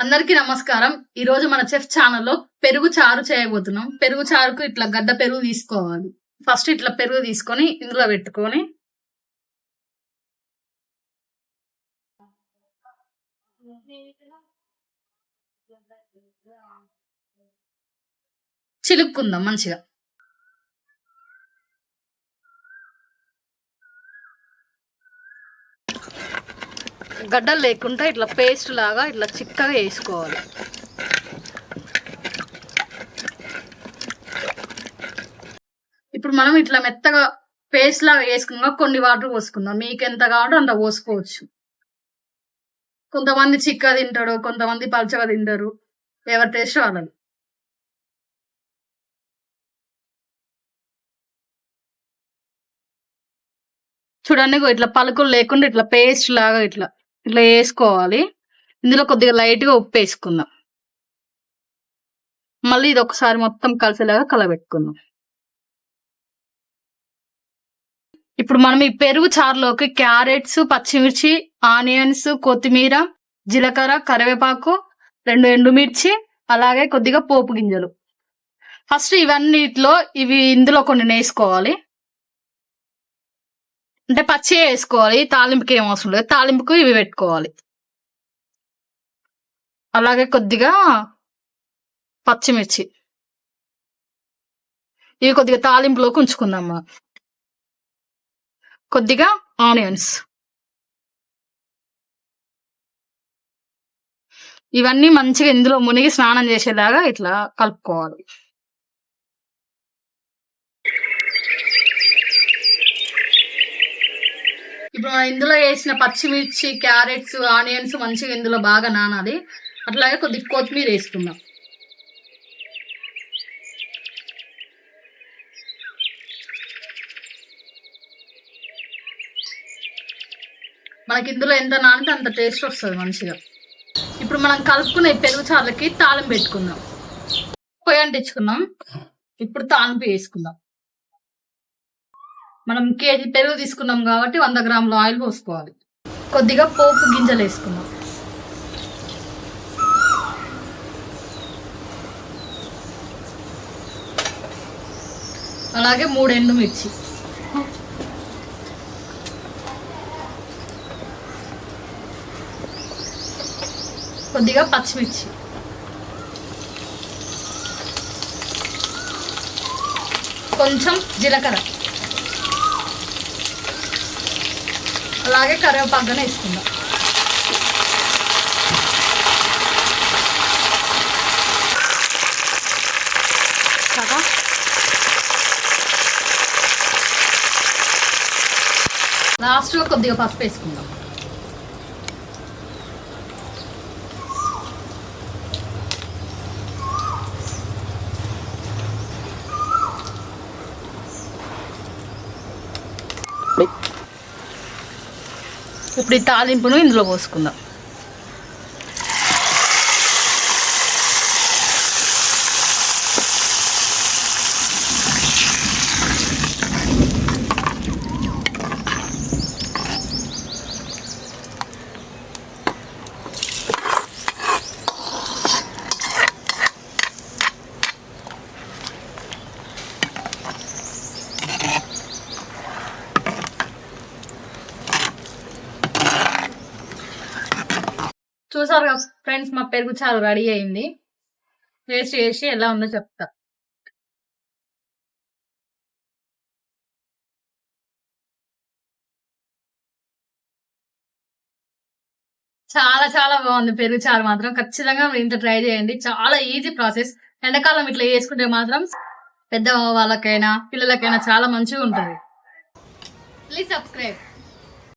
అందరికీ నమస్కారం. ఈ రోజు మన చెఫ్ ఛానల్లో పెరుగు చారు చేయబోతున్నాం. పెరుగు చారుకు ఇట్లా గడ్డ పెరుగు తీసుకోవాలి. ఫస్ట్ ఇట్లా పెరుగు తీసుకొని ఇందులో పెట్టుకొని చిలుక్కుందాం మంచిగా. గడ్డలు లేకుండా ఇట్లా పేస్ట్ లాగా ఇట్లా చిక్కగా వేసుకోవాలి. ఇప్పుడు మనం ఇట్లా మెత్తగా పేస్ట్ లాగా వేసుకున్నాక కొన్ని వాటర్ పోసుకుందాం. మీకు ఎంత కావాలో అంత పోసుకోవచ్చు. కొంతమంది చిక్కగా తింటారు కొంతమంది పలచగా తింటారు. ఎవరి టేస్ట్ వాళ్ళది. చూడండి ఇట్లా పలుకులు లేకుండా ఇట్లా పేస్ట్ లాగా ఇట్లా ఇట్లా వేసుకోవాలి. ఇందులో కొద్దిగా లైట్గా ఉప్పు వేసుకుందాం. మళ్ళీ ఇది ఒకసారి మొత్తం కలిసేలాగా కలబెట్టుకుందాం. ఇప్పుడు మనం ఈ పెరుగు చారులోకి క్యారెట్స్ పచ్చిమిర్చి ఆనియన్స్ కొత్తిమీర జీలకర్ర కరివేపాకు రెండు ఎండుమిర్చి అలాగే కొద్దిగా పోపు గింజలు. ఫస్ట్ ఇవన్నిట్లో ఇవి ఇందులో కొన్ని వేసుకోవాలి అంటే పచ్చి వేసుకోవాలి తాలింపుకి ఏం అవసరం లేదు. తాలింపుకు ఇవి పెట్టుకోవాలి. అలాగే కొద్దిగా పచ్చిమిర్చి. ఇవి కొద్దిగా తాలింపులోకి ఉంచుకుందాం కొద్దిగా ఆనియన్స్. ఇవన్నీ మంచిగా ఇందులో మునిగి స్నానం చేసేలాగా ఇట్లా కలుపుకోవాలి. ఇప్పుడు మనం ఇందులో వేసిన పచ్చిమిర్చి క్యారెట్స్ ఆనియన్స్ మంచిగా ఇందులో బాగా నానాలి. అట్లాగే కొద్దిగా కొత్తిమీర వేసుకుందాం. మనకి ఇందులో ఎంత నానితే అంత టేస్ట్ వస్తుంది మంచిగా. ఇప్పుడు మనం కలుపుకునే పెరుగు చారులకి తాళం పెట్టుకుందాం. పొయ్యి అంటించుకుందాం. ఇప్పుడు తాలింపు వేసుకుందాం. మనం కేజీ పెరుగు తీసుకున్నాం కాబట్టి వంద గ్రాముల ఆయిల్ పోసుకోవాలి. కొద్దిగా పోపు గింజలు వేసుకున్నాం అలాగే మూడు ఎండు మిర్చి. కొద్దిగా పచ్చిమిర్చి. కొంచెం జీలకర్ర. అలాగే కరివేపాకునే వేసుకుందాం. కదా? లాస్ట్గా కొద్దిగా పసుపు వేసుకుందాం. ఇప్పుడు ఈ తాలింపును ఇందులో పోసుకుందాం. చూసారు ఫ్రెండ్స్ మా పెరుగు చాలా రెడీ అయింది. టేస్ట్ చేసి ఎలా ఉందో చెప్తా. చాలా చాలా బాగుంది పెరుగు చారు మాత్రం. ఖచ్చితంగా మీరు ఇంత ట్రై చేయండి. చాలా ఈజీ ప్రాసెస్. ఎండాకాలం ఇట్లా చేసుకుంటే మాత్రం పెద్ద వాళ్ళకైనా పిల్లలకైనా చాలా మంచిగా ఉంటుంది. Please subscribe